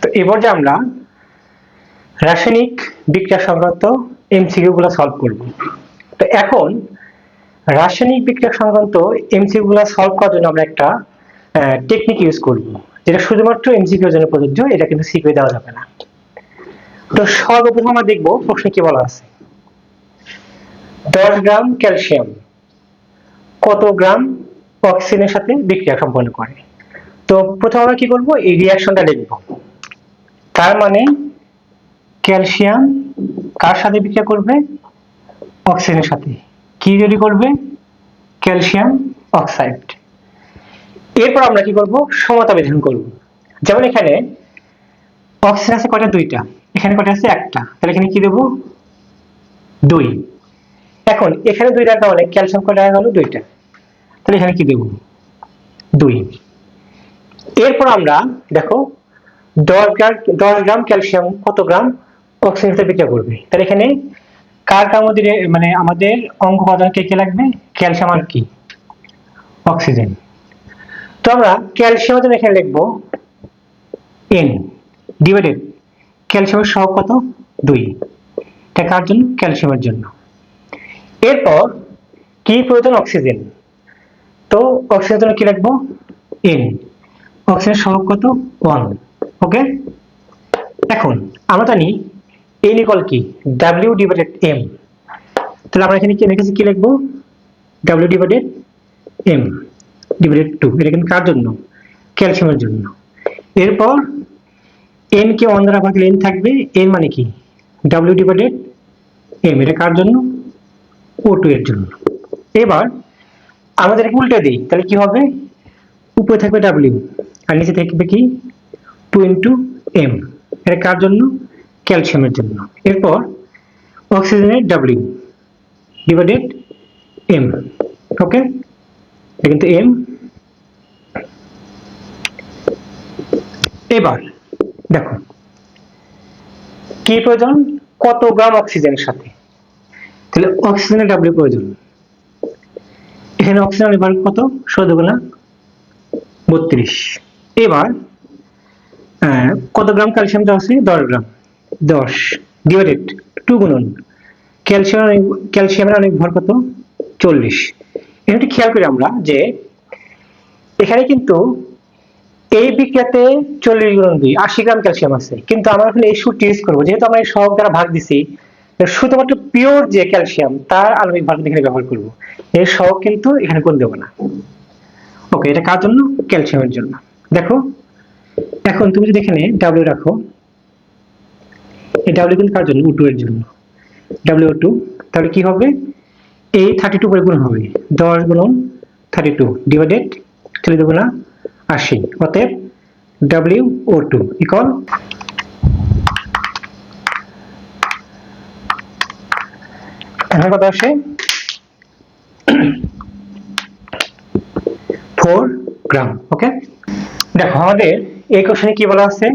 তো এবার যে আমরা রাসায়নিক বিক্রিয়া সংক্রান্ত এমসিকিউ গুলো সলভ করব। তো এখন রাসায়নিক বিক্রিয়া সংক্রান্ত এমসিকিউ গুলো সলভ করার জন্য আমরা একটা টেকনিক ইউজ করব, যেটা শুধুমাত্র এমসিকিউ এর জন্য প্রযোজ্য, এটা কিন্তু সিকিউ দেওয়া যাবে না। তো সর্বপ্রথম আমরা দেখব প্রশ্নে কি বলা আছে। দশ গ্রাম ক্যালসিয়াম কত গ্রাম অক্সিজেনের সাথে বিক্রিয়া সম্পন্ন করে? তো প্রথমে আমরা কি করব এই রিয়াকশনটা লিখব তার মানে ক্যালসিয়াম কার সাথে বিক্রিয়া করবে? অক্সিজেনের সাথে। কি তৈরি করবে? ক্যালসিয়াম অক্সাইড এরপর আমরা কি করব? সমতা বিধান করব। যেমন এখানে অক্সিজেন আছে কয়টা? দুইটা। এখানে কয়টা আছে? একটা। তাহলে এখানে কি দেব? দুই। এখন এখানে দুইটার কারণে ক্যালসিয়াম কয়টা গেল দুইটা। তাহলে এখানে কি দেব? দুই। এরপর আমরা, দেখো, দশ গ্রাম দশ গ্রাম ক্যালসিয়াম, কত গ্রাম অক্সিজেন সাথে বিক্রিয়া করবে? তাহলে এখানে কার কার মধ্যে মানে আমাদের অঙ্ক উপাদান কে কে লাগবে? ক্যালসিয়াম আর কি? অক্সিজেন। তো আমরা ক্যালসিয়ামের জন্য এখানে লিখব এন ডিভাইডেড ক্যালসিয়ামের সহগ কত? দুই। এটা কার জন্য? ক্যালসিয়ামের জন্য। এরপর কি প্রয়োজন? অক্সিজেন। তো অক্সিজেন জন্য কি লিখব? এন অক্সিজেন সহগ কত? ওয়ান ওকে এখন আমরা জানি এন ইকুয়াল কি? ডাব্লিউ ডিভাইডেড এম তাহলে আমরা এখানে কি লিখেছি কি লিখব? W divided M divided two এটা কিন্তু কার জন্য? ক্যালসিয়ামের জন্য। এরপর এন কে ওয়ান দ্বারা ভাগলে এন থাকবে। এন মানে কি? ডাব্লিউ ডিভাইডেড এম এটা কার জন্য? ও টু এর জন্য। এবার আমাদের উল্টে দিই, তাহলে কি হবে? উপরে থাকবে ডাব্লিউ আর নিচে থাকবে কি? টু ইন্টু এম এটা কার জন্য? ক্যালসিয়ামের জন্য। এরপর অক্সিজেনের ডাব্লিউ ডিভাইডেড এম ওকে কিন্তু এম এবার দেখো, কি প্রয়োজন? কত গ্রাম অক্সিজেনের সাথে? তাহলে অক্সিজেনের ডাব্লিউ প্রয়োজন। এখানে অক্সিজেন এবার কত? ষোলো দুগুণা বত্রিশ। এবার কত গ্রাম ক্যালসিয়াম দেওয়া আছে দশ গ্রাম। দশ। ডিভাইডেড টু গুণন। ক্যালসিয়াম ক্যালসিয়ামের অনেক ভর কত? চল্লিশ। এখানে খেয়াল করি আমরা যে, এখানে কিন্তু এই বিক্রিয়াতে চল্লিশ গুণ দুই, আশি গ্রাম ক্যালসিয়াম আছে। কিন্তু আমরা এখন এই সূত্রটি ইউজ করব। যেহেতু আমরা এই সহগ দ্বারা ভাগ দিছি শুধুমাত্র পিওর যে ক্যালসিয়াম, তার আণবিক ভাগ এখানে ব্যবহার করব। এর সহগ কিন্তু এখানে কোন দেবো না। ওকে এটা কার জন্য? ক্যালসিয়ামের জন্য। দেখো, এখন তুমি যদি এখানে ডাব্লিউ রাখো, এই ডাব্লিউ কিন্তু কার জন্য? টু এর জন্য। ডাব্লিউ টু তাহলে কি হবে? এই থার্টি টু পরে গুণ হবে। দশ গুণন থার্টি টু ডিভাইডেড চলে দেবো না আশি। অতএব ডাব্লিউ ও টু ইকল এখন কত আসে? ফোর গ্রাম ওকে দেখো, আমাদের এই কোশ্চেনে কি বলা আছে?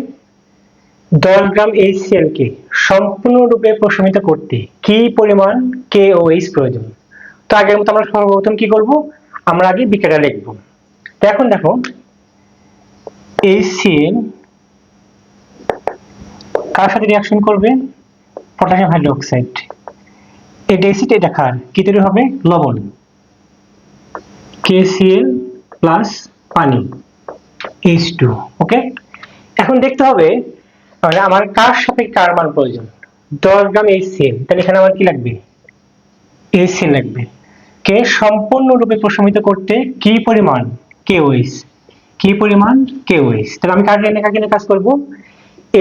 দশ গ্রাম এইচসিএল কে সম্পূর্ণরূপে প্রশমিত করতে কি পরিমাণ কে ও এইচ প্রয়োজন? তো আগের মতো আমরা সর্বপ্রথম কি করব? আমরা আগে বিক্রিয়াটা লিখব। এখন দেখো এইচসিএল কার সাথে রিয়াকশন করবে? পটাশিয়াম হাইড্রোক্সাইড এই ডেসিট এটা খার কি তৈরি হবে? লবণ। KCl প্লাস পানি H2 ওকে এখন দেখতে হবে মানে আমার কার সাথে কার মান প্রয়োজন? 10 গ্রাম এইচ HCl তাহলে এখানে আমার কি লাগবে? HCl লাগবে। কে সম্পূর্ণরূপে প্রশমিত করতে কি পরিমাণ KOH কি পরিমাণ KOH তাহলে আমি কার জন্য কাকে কাজ করব?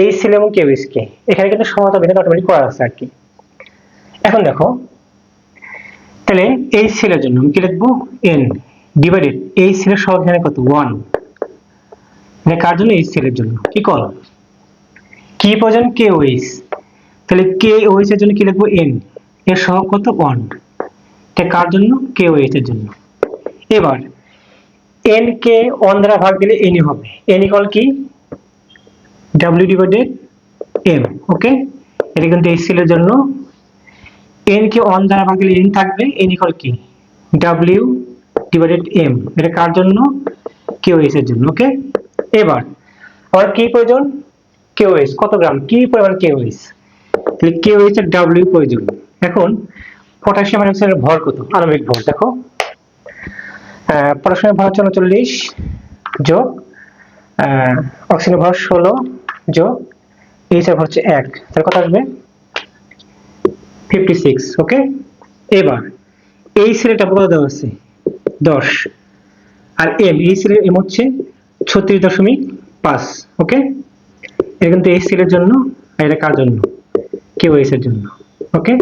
HCl এবং KOH কে। এখানে কিন্তু সমতা বিধান অটোমেটিক করা আছে আর কি। এখন দেখো, তাহলে এই সেলের জন্য আমি কি লিখব? এন ডিভাইডেড এই সেলের সহগ এখানে কত? ওয়ান মানে কার জন্য? এই সেলের জন্য। কি কল? কি প্রয়োজন কে ওইস তাহলে কে ওইস এর জন্য কি লিখব? এন এর সহগ কত? ওয়ান এটা কার জন্য? কে ওইস এর জন্য। এবার এন কে ওয়ান দ্বারা ভাগ দিলে এনই হবে। এন ইকল কি? ডাব্লিউ ডিভাইডেড এম ওকে এটা কিন্তু এই সেলের জন্য। এন কে অন দ্বারা ভাগ দিলে এন থাকবে। এন ইকুয়াল কি? ডাব্লিউ ডিভাইডেড এম এটা কার জন্য? কেউ এর জন্য ওকে এবার আমার কি প্রয়োজন? কেওএস কত গ্রাম? কি পরিমাণ কেওএস তাহলে কেওএস এর ডাব্লিউ প্রয়োজন। এখন পটাশিয়াম হাইড্রোক্সাইডের ভর কত? আণবিক ভর দেখো। আহ, পটাশিয়ামের ভর হচ্ছে উনচল্লিশ যোগ আহ, অক্সিজেনের ভর ষোলো যোগ এইচ এর ভর হচ্ছে এক। তাহলে কত আসবে? ফিফটি সিক্স ওকে এবার এই সিলেটা কত দেওয়া দশ। আর এম এই সিলের এম হচ্ছে ছত্রিশ দশমিক পাঁচ ওকে এটা কিন্তু এই সিলের জন্য আর এটা কার জন্য? এস এর জন্য ওকে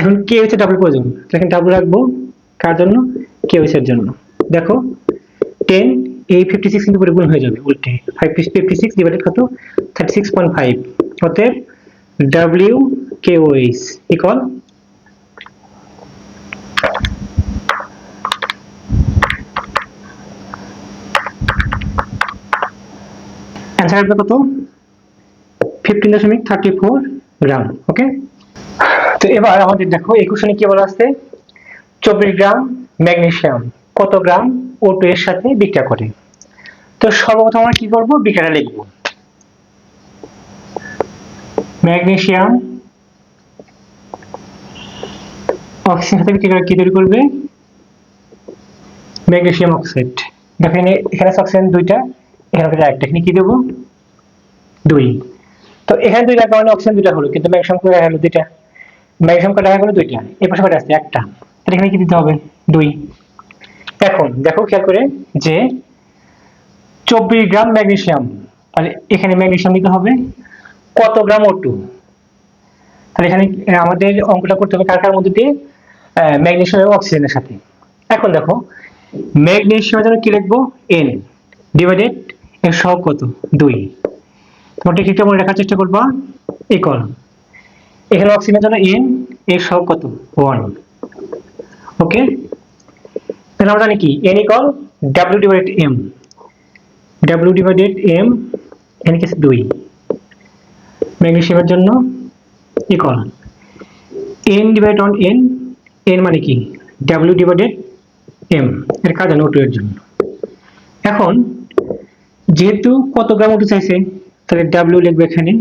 এখন কে হচ্ছে ডাবল প্রয়োজন এখানে ডাবল রাখব কার জন্য? এস এর জন্য। দেখো টেন এই ফিফটি সিক্স কিন্তু পরিপূর্ণ হয়ে যাবে, উল্টে। ফাইভ ফিফটি সিক্স ডিভাইডেড কত? থার্টি সিক্স পয়েন্ট ফাইভ অতএব W K O H equal answer কত ফিফটিন দশমিক থার্টি ফোর গ্রাম ওকে তো এবার আমাদের দেখো, এই কোশ্চেনে কি বলা আছে? চব্বিশ গ্রাম ম্যাগনেসিয়াম কত গ্রাম ও এর সাথে বিক্রিয়া করে? তো সর্বপ্রথম আমরা কি করব? বিক্রিয়াটা লিখব। ম্যাগনেসিয়াম অক্সিজেন সাথে বিক্রিয়া কি তৈরি করবে? Magnesium oxide. দেখো এখানে এখানে অক্সিজেন দুইটা, এখানে একটা এখানে কি দেবো? দুই। তো এখানে দুইটা কারণে অক্সিজেন দুইটা হলো, কিন্তু ম্যাগনেসিয়াম করে হলো দুইটা। ম্যাগনেসিয়াম করে হলো দুইটা। এই পাশে কটা আছে? একটা। তাহলে এখানে কি দিতে হবে? দুই। এখন দেখো, খেয়াল করে যে চব্বিশ গ্রাম ম্যাগনেসিয়াম, তাহলে এখানে ম্যাগনেসিয়াম নিতে হবে। কত গ্রাম ও টু তাহলে এখানে আমাদের অঙ্কটা করতে হবে কার কার মধ্যে দিয়ে? ম্যাগনেসিয়াম এবং অক্সিজেনের সাথে। এখন দেখো, ম্যাগনেসিয়ামের জন্য কি লিখব? এন ডিভাইডেড এর সহগ কত? দুই। তোমরা টেকনিকটা মনে রাখার চেষ্টা করবা? এই কল এখানে অক্সিজেনের জন্য এন এর সব কত? ওয়ান ওকে তাহলে আমরা জানি কি? N equal W divided M W divided M N case দুই ম্যাগনেসিয়ামের জন্য equal N divide on N N মানে কি? ডাব্লিউ ডিভাইডেড এম এর কাজ জানো এর জন্য। এখন, যেহেতু কত গ্রাম ওটু চাইছে? তাহলে ডাব্লিউ লিখবে এখানে।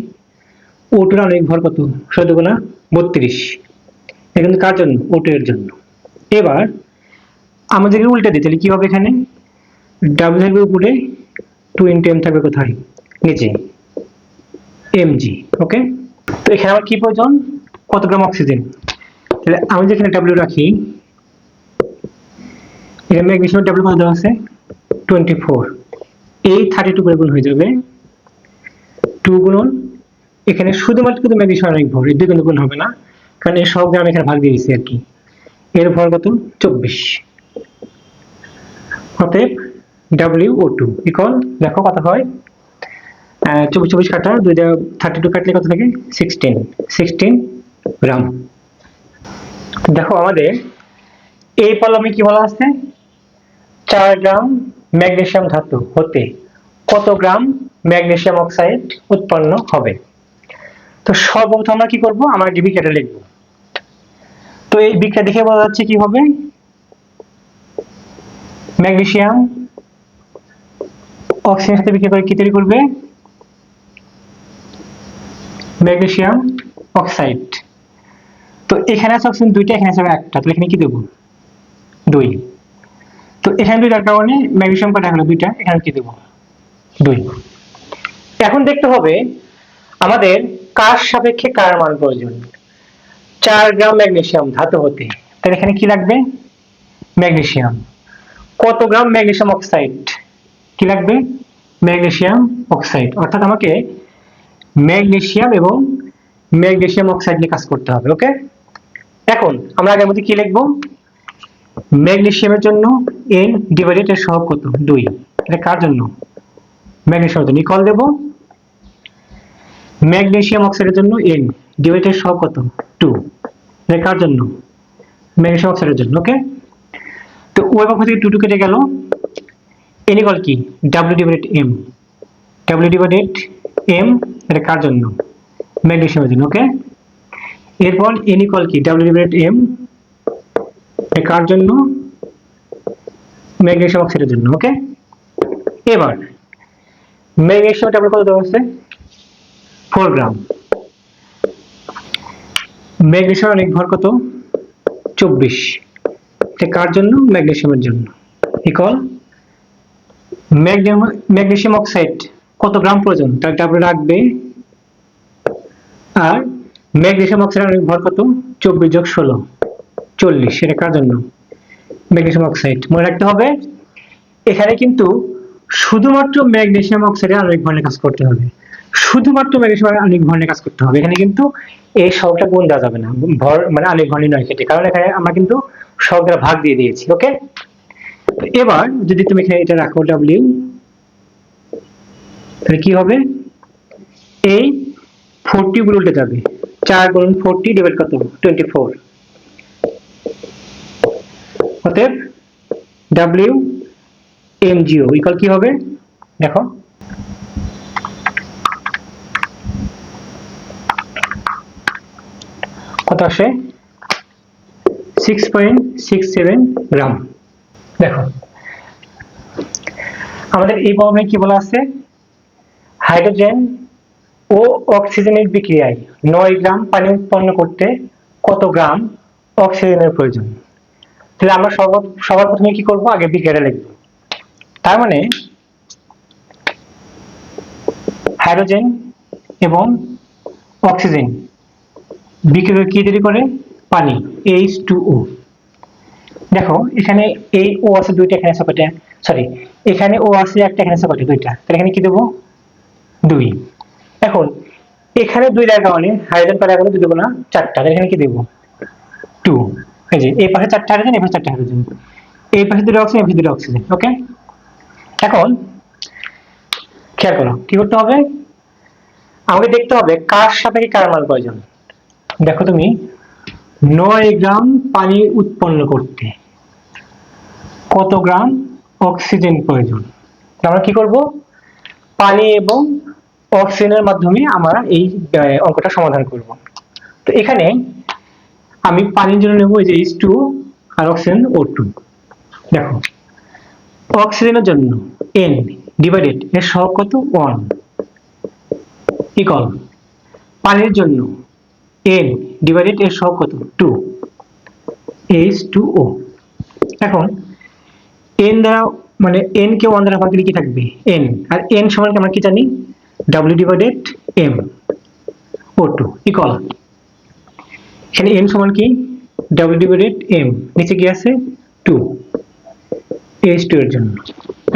ওটুর অনেক ভর কত? চোদ্দ গুণা বত্রিশ। কিন্তু কার জন্য? ওটু এর জন্য। এবার আমাদেরকে উল্টে দিই, তাহলে কি হবে এখানে? ডাব্লিউ থাকবে উপরে টু ইন্টু এম থাকবে কোথায়? নিচে। এম জি ওকে তো এখানে আমার কি প্রয়োজন? কত গ্রাম অক্সিজেন? তাহলে আমি যেখানে ডাব্লিউ রাখি, এখানে ম্যাগনেসিয়াম ডাব্লিউ কত দেওয়া আছে? টোয়েন্টি ফোর এই থার্টি টু গুণ হয়ে যাবে টু গুণন এখানে শুধুমাত্র কিন্তু ম্যাগনেসিয়াম অনেক ভর, এই দুই গুণ হবে না, কারণ এর সব আমি এখানে ভাগ দিয়ে দিচ্ছি আর কি। এর ভর কত? চব্বিশ। অতএব ডাব্লিউ ও টু ইকল দেখো কত হয়? চব্বিশ চব্বিশ কাটা, দুই থার্টি টু কাটলে কত থাকে? Sixteen sixteen gram. দেখো আমাদের, এই কলমে কি বলা আছে? চার গ্রাম ম্যাগনেসিয়াম ধাতু হতে কত গ্রাম? ম্যাগনেসিয়াম অক্সাইড উৎপন্ন হবে। তো সর্বপ্রথম আমরা কি করব? আমরা যে বিক্রিয়াটা লিখব। তো এই বিক্রিয়া দেখে বোঝা যাচ্ছে কি হবে? ম্যাগনেসিয়াম অক্সিজেনের সাথে বিক্রিয়া করে কি তৈরি করবে? Magnesium oxide. তো এখানে আছে অক্সিজেন দুইটা, এখানে আছে একটা। তাহলে এখানে কি দেবো? দুই। তো এখানে দুইটার কারণে ম্যাগনেসিয়াম কটা হলো? দুইটা। এখানে কি দেবো? দুই। এখন দেখতে হবে আমাদের কার সাপেক্ষে কার মান প্রয়োজন? চার গ্রাম ম্যাগনেসিয়াম ধাতু হতে। তাহলে এখানে কি লাগবে? ম্যাগনেসিয়াম কত গ্রাম ম্যাগনেসিয়াম অক্সাইড? কি লাগবে? Magnesium oxide. অর্থাৎ আমাকে ম্যাগনেসিয়াম এবং ম্যাগনেসিয়াম অক্সাইড নিয়ে কাজ করতে হবে, ওকে? এখন আমরা আগের মধ্যে কি লিখব? ম্যাগনেসিয়ামের জন্য এন ডিভাইডেড এর সহগ কত? দুই। এটা কার জন্য? ম্যাগনেসিয়ামের জন্য। ইকল দেব। ম্যাগনেসিয়াম অক্সাইডের জন্য এন ডিভাইডেড সহগ কত? টু এটা কার জন্য? ম্যাগনেসিয়াম অক্সাইডের জন্য ওকে তো ওই পক্ষ থেকে টু টু কেটে গেল। এন ইকল কি? W divided M W divided M এটা কার জন্য? ম্যাগনেশিয়ামের জন্য ওকে এরপর এন ইকল কি? ডাব্লিউ ডিভাইডেড এম এটা জন্য? ম্যাগনেশিয়াম অক্সাইডের জন্য ওকে এবার ম্যাগনেসিয়াম ট্যাবলেট কত দেওয়া আছে গ্রাম ম্যাগনেসিয়াম অনেক ভর কত? চব্বিশ। এটা কার জন্য? ম্যাগনেসিয়ামের জন্য। ইকল ম্যাগনেসিয়াম অক্সাইড কত গ্রাম প্রয়োজন? তার ট্যাবলেট রাখবে আর ম্যাগনেসিয়াম অক্সাইড অনেক ভর কত? চব্বিশ যোগ ষোলো। চল্লিশ। এটা কার জন্য? ম্যাগনেসিয়াম অক্সাইড মনে রাখতে হবে, এখানে কিন্তু শুধুমাত্র ম্যাগনেসিয়াম অক্সাইডে আণবিক ভরণে কাজ করতে হবে। শুধুমাত্র ম্যাগনেসিয়াম আণবিক ভরণে কাজ করতে হবে। এখানে কিন্তু এই সবটা গুণ দেওয়া যাবে না। ভর মানে আণবিক ভর নয় ক্ষেত্রে কারণ এখানে আমরা কিন্তু সবটা ভাগ দিয়ে দিয়েছি, ওকে? এবার যদি তুমি এখানে এটা রাখো ডাব্লিউ তাহলে কি হবে? এই ফোরটি গুলো উল্টে যাবে। চার গুণ ফোরটি ডিভাইড কত? টোয়েন্টি ফোর অতএব ডাব্লিউ এমজিও ইকাল কি হবে? দেখো কত আসে? Six point six seven gram দেখো, আমাদের এই প্রবলেমে কি বলা আছে? হাইড্রোজেন ও অক্সিজেনের বিক্রিয়ায় নয় গ্রাম পানি উৎপন্ন করতে কত গ্রাম অক্সিজেনের প্রয়োজন? তাহলে আমরা সবার প্রথমে কি করব? আগে বিক্রিয়াটা লিখব। তার মানে হাইড্রোজেন এবং অক্সিজেন বিক্রিয়া কি তৈরি করে? পানি এইচ টু ও দেখো, এখানে এই ও আছে দুইটা, এখানে সরি এখানে ও আছে একটা, এখানে দুইটা। তাহলে এখানে কি দেবো? দুই। এখন, এখানে দুই দেওয়ার কারণে হাইড্রোজেন গেলে দুই দেবো না, চারটা। তাহলে এখানে কি টু এই যে, এই পাশে চারটা হাইড্রোজেন এই পাশে চারটা হাইড্রোজেন এই পাশে দুটো অক্সিজেন এই পাশে দুটো অক্সিজেন ওকে এখন, খেয়াল করো, কি করতে হবে? আমাকে দেখতে হবে কার সাথে কার মান প্রয়োজন। দেখো তুমি, নয় গ্রাম পানি উৎপন্ন করতে। কত গ্রাম? অক্সিজেন প্রয়োজন। আমরা কি করব? পানি এবং অক্সিজেনের মাধ্যমে আমরা এই অঙ্কটা সমাধান করব। তো এখানে আমি পানির জন্য নেব যে এইচ টু আর অক্সিজেন ও টু দেখো, অক্সিজেনের জন্য এন ডিভাইডেড এর সহগ কত? ওয়ান ইকল পানির জন্য এন ডিভাইডেড এর সহগ কত? টু এইচ টু ও এখন এন দ্বারা মানে এন কে ওয়ান দ্বারা ভাগ দিলে কি থাকবে? এন আর এন সমান আমরা কি জানি? W divided M O two equal এখানে এন সমান কি? ডাব্লিউ ডিভাইডেড এম নিচে কি আছে? টু এইচ টু এর জন্য।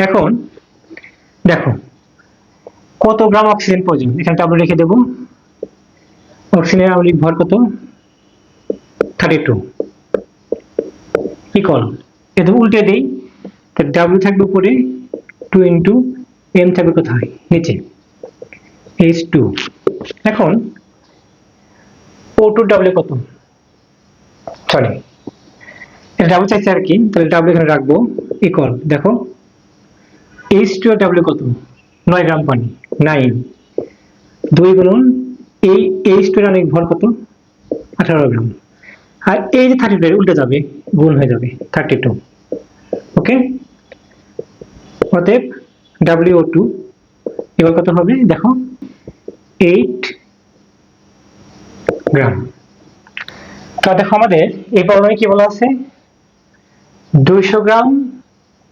এখন দেখো, কত গ্রাম অক্সিজেন প্রয়োজন? এখানে ডাব্লিউ রেখে দেবো। অক্সিজেনের আণবিক ভর কত? থার্টি টু ইকল এটা উল্টে দেই। তাহলে ডাব্লিউ থাকবে উপরে টু ইন্টু এম থাকবে কোথায়? নিচে। এইচ টু এখন ও টু ডাব্লিউ কত? সরি ডাব্লিউ চাইছে আর কি, তাহলে ডাব্লিউ এখানে রাখব ইকল দেখো এইচ টু ডাব্লিউ কত? নয় গ্রাম পানি। নাইন দুই গুণন এই এইচ টু এর অনেক ভর কত? আঠারো গ্রাম আর এই যে থার্টি টু উল্টে যাবে, গুণ হয়ে যাবে থার্টি টু ওকে অতএব ডাব্লিউ টু এবার কত হবে? দেখো এইট গ্রাম তো দেখো আমাদের, এই প্রবলেমে কি বলা আছে? দুইশো গ্রাম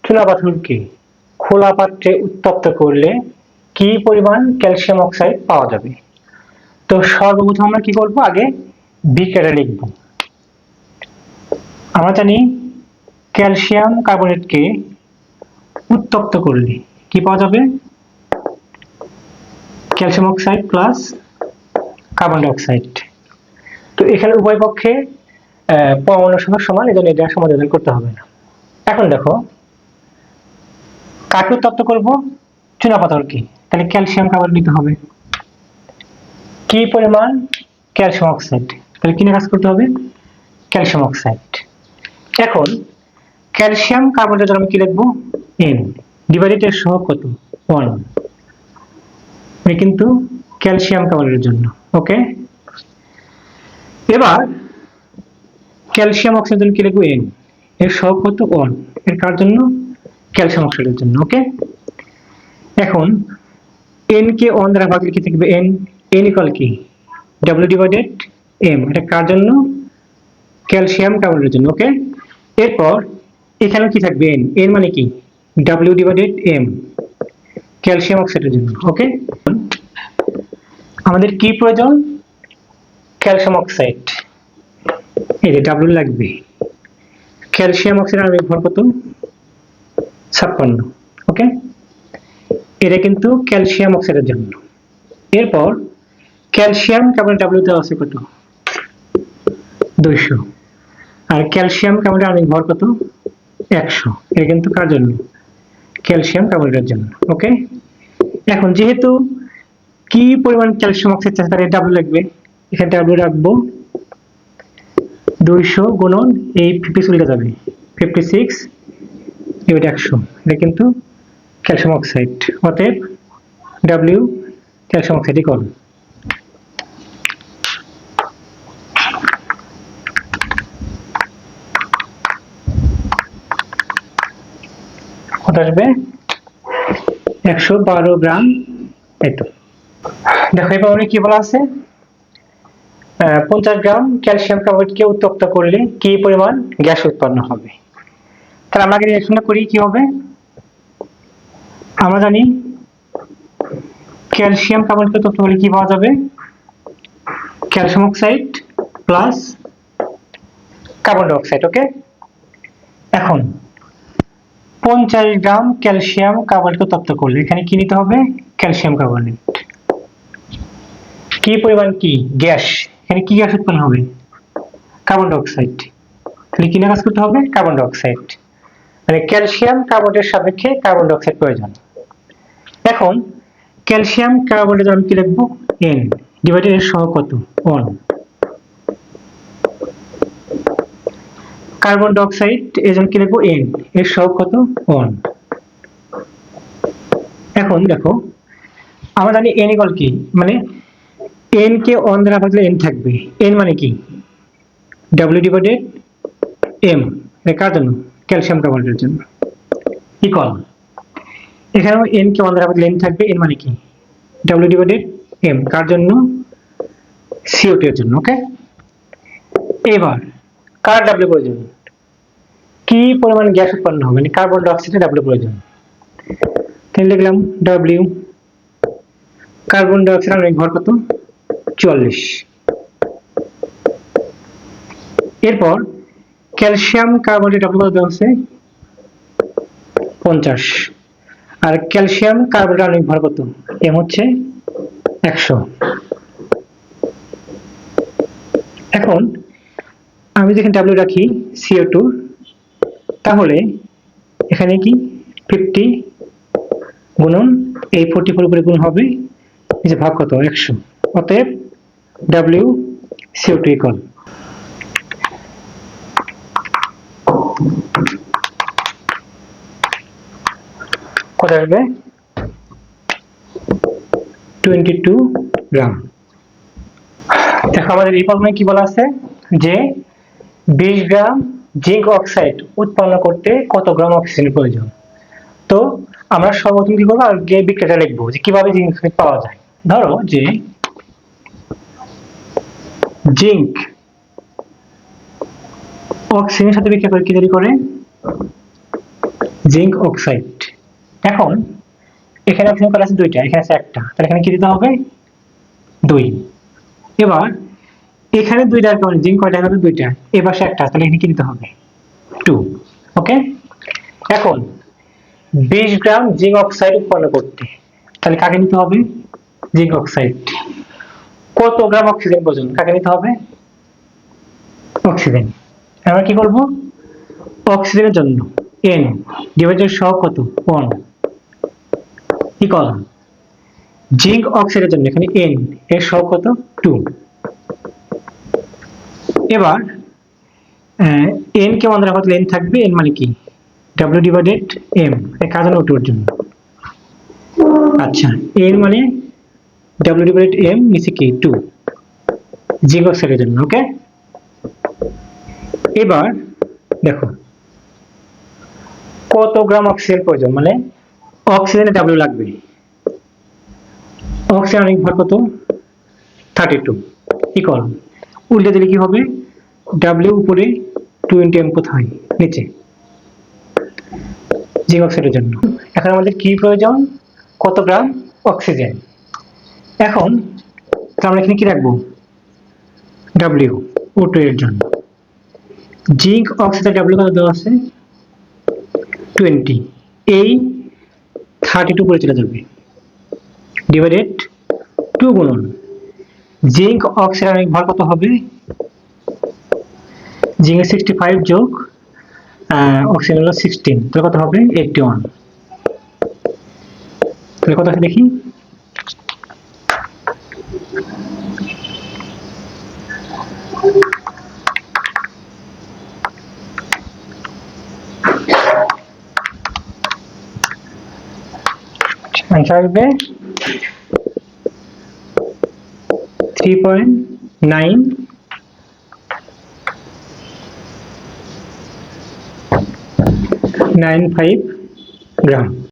চুনা পাথরকে খোলা পাত্রে উত্তপ্ত করলে কি পরিমাণ ক্যালসিয়াম অক্সাইড পাওয়া যাবে? তো সর্বপ্রথম আমরা কি করব? আগে বিক্রিয়াটা লিখব। আমরা জানি ক্যালসিয়াম কার্বনেটকে উত্তপ্ত করলে কি পাওয়া যাবে? Calcium oxide plus carbon dioxide তো এখানে উভয় পক্ষে পরমাণু সংখ্যা সমান এই এটা সমাধান করতে হবে না। এখন দেখো, কাকে উত্তপ্ত করব? চুনা পাথরকে তাহলে ক্যালসিয়াম কার্বনেট নিতে হবে। কি পরিমাণ ক্যালসিয়াম অক্সাইড? তাহলে কিনে কাজ করতে হবে? Calcium oxide. এখন, ক্যালসিয়াম কার্বনেটের জন্য আমি কি লিখব? এন ডিভাইডেড এর সহ কত? ওয়ান মানে কিন্তু ক্যালসিয়াম কার্বনেটের জন্য ওকে এবার, ক্যালসিয়াম অক্সাইডের জন্য কি লিখব? এন এর সহ কত? ওয়ানের কার জন্য? ক্যালসিয়াম অক্সাইডের জন্য ওকে এখন এন কে অন দ্বারা ভাগ লিখে থাকবে? এন এন ইকাল কি? ডাব্লিউ ডিভাইডেড এম এটা কার জন্য? ক্যালসিয়াম কার্বনের জন্য ওকে এরপর এখানে কি থাকবে এন এন মানে কি? ডাব্লিউ ডিভাইডেড এম ক্যালসিয়াম অক্সাইডের জন্য ওকে আমাদের কি প্রয়োজন? ক্যালসিয়াম অক্সাইড এই যে ডাব্লিউ লাগবে। ক্যালসিয়াম অক্সাইড আণবিক ভর কত? ছাপ্পান্ন ওকে এটা কিন্তু ক্যালসিয়াম অক্সাইডের জন্য। এরপর ক্যালসিয়াম কার্বন ডাব্লিউ দেওয়া আছে কত? দুইশো। আর ক্যালসিয়াম কার্বনের আণবিক ভর কত? একশো। এটা কিন্তু কার জন্য? ক্যালসিয়াম কার্বনেটের জন্য ওকে এখন যেহেতু কি পরিমাণ ক্যালসিয়াম অক্সাইড চাচ্ছে তাহলে ডাব্লিউ লাগবে? এখানে ডাব্লিউ রাখব দুইশো গুণন এই ফিফটি চলে যাবে। ফিফটি সিক্স এবার একশো। এটা কিন্তু ক্যালসিয়াম অক্সাইড অতএব ডাব্লিউ ক্যালসিয়াম অক্সাইড ইকল কত আসবে একশো বারো গ্রাম, এই তো। দেখো, এবার কি বলা আছে? পঞ্চাশ গ্রাম ক্যালসিয়াম কার্বনেটকে উত্তপ্ত করলে কি পরিমাণ গ্যাস উৎপন্ন হবে? তাহলে আমরা রিয়াকশনটা করি, কি হবে? আমরা জানি ক্যালসিয়াম কার্বনেটকে উত্তপ্ত করলে কি পাওয়া যাবে? Calcium oxide plus carbon dioxide, okay? এখন পঞ্চাশ গ্রাম ক্যালসিয়াম কার্বনেটকে উত্তপ্ত করলে। এখানে কি নিতে হবে? Calcium carbonate. কি পরিমাণ কি? গ্যাস। এখানে কি গ্যাস উৎপন্ন হবে? Carbon dioxide. তাহলে কি কাজ করতে হবে? Carbon dioxide. মানে ক্যালসিয়াম কার্বনের সাপেক্ষে কার্বন ডাইঅক্সাইড প্রয়োজন। এখন, ক্যালসিয়াম কার্বনের আমি কি লিখব? এন ডিভাইডেড এর সহ কত? অন কার্বন ডাইঅক্সাইড, এর জন্য কি লিখব? এন এর সহ কত? অন এখন দেখো, আমরা জানি এন ইকুয়াল কি? মানে এন কে অন দ্বারা ভাগলে এন থাকবে। এন মানে কি? ডাব্লিউ ডিভাইডেড এম কার জন্য? ক্যালসিয়াম কার্বনেটের জন্য। ইকুয়াল এখানেও এন কে অন দ্বারা ভাগলে এন থাকবে। এন মানে কি? ডাব্লিউ ডিভাইডেড এম কার জন্য? সিও এর জন্য ওকে এবার কার ডাব্লিউ প্রয়োজন? কি পরিমাণ গ্যাস উৎপন্ন হবে? মানে কার্বন ডাইঅক্সাইডের ডাব্লিউ প্রয়োজন। তাহলে লিখলাম ডাব্লিউ কার্বন ডাইঅক্সাইড আণবিক ভর কত? চুয়াল্লিশ এরপর ক্যালসিয়াম কার্বনেট ডাব্লিউ দেওয়া আছে? পঞ্চাশ। আর ক্যালসিয়াম কার্বনেট আণবিক ভর কত? এম হচ্ছে একশো। এখন আমি যেখানে ডাব্লিউ রাখি সিও টু তাহলে এখানে কি? ফিফটি গুণন এই ফোরটি ফোর উপরে গুণ হবে যে ভাগ কত? একশো। অতএব ডাব্লিউ সিও টু ইকল কত আসবে? Twenty two gram. দেখো, আমাদের এই প্রবলেমে কি বলা আছে? যে বিশ গ্রাম জিঙ্ক অক্সাইড উৎপন্ন করতে কত গ্রাম অক্সিজেন প্রয়োজন? তো আমরা সর্বপ্রথম কি করব আগে বিক্রিয়াটা লিখব যে কীভাবে জিঙ্ক অক্সাইড পাওয়া যায়। ধরো যে জিঙ্ক অক্সিজেনের সাথে বিক্রিয়া করে কি তৈরি করে? Zinc oxide. এখন এখানে অক্সিজেন করা আছে? দুইটা। এখানে আছে একটা। তাহলে এখানে কি দিতে হবে? দুই। এবার এখানে দুইটা কারণ জিঙ্ক কয়টা? হলো দুইটা। এ পাশে একটা, তাহলে এখানে কি দিতে হবে? টু ওকে এখন, বিশ গ্রাম জিঙ্ক অক্সাইড উৎপন্ন করতে। তাহলে কাকে নিতে হবে? Zinc oxide. কত গ্রাম অক্সিজেন প্রয়োজন? কাকে নিতে হবে? অক্সিজেন। আমরা কি করব? অক্সিজেনের জন্য এন ডিভাইডেড সহ কত? ওয়ান ইকুয়াল জিঙ্ক অক্সাইডের জন্য এখানে এন এর সহ কত? টু এবার এন কে আমাদের আপাতত এন থাকবে এন মানে কি? ডাব্লিউ ডিভাইডেড এম এর কাজ হলো টুর জন্য। আচ্ছা এন মানে ডাব্লিউ ডিভাইডেড এম নিচে কি? টু অক্সাইডের জন্য ওকে এবার, দেখো, কত গ্রাম অক্সিজেন প্রয়োজন? মানে অক্সিজেনের ডাব্লিউ লাগবে। অক্সিজেন আণবিক ভর কত? থার্টি টু ইকল উল্টে দিলে কি হবে? ডাব্লিউ উপরে টোয়েন্টি এম কোথায়? নিচে। জিঙ্ক অক্সাইডের জন্য। এখন আমাদের কি প্রয়োজন? কত গ্রাম অক্সিজেন? এখন আমরা এখানে কি রাখব? ডাব্লিউ ও টু এর জন্য। জিঙ্ক অক্সাইডের ডাব্লিউ কত দেওয়া আছে? টোয়েন্টি এই থার্টি টু করে চলে যাবে। ডিভাইডেড টু গুণন। জিঙ্ক অক্সাইড ভর কত হবে? জিঙ্ক সিক্সটি ফাইভ যোগ অক্সিজেন হলো সিক্সটিন তাহলে কত হবে? এইটটি ওয়ান তাহলে কত দেখি? Answer three point nine nine five gram.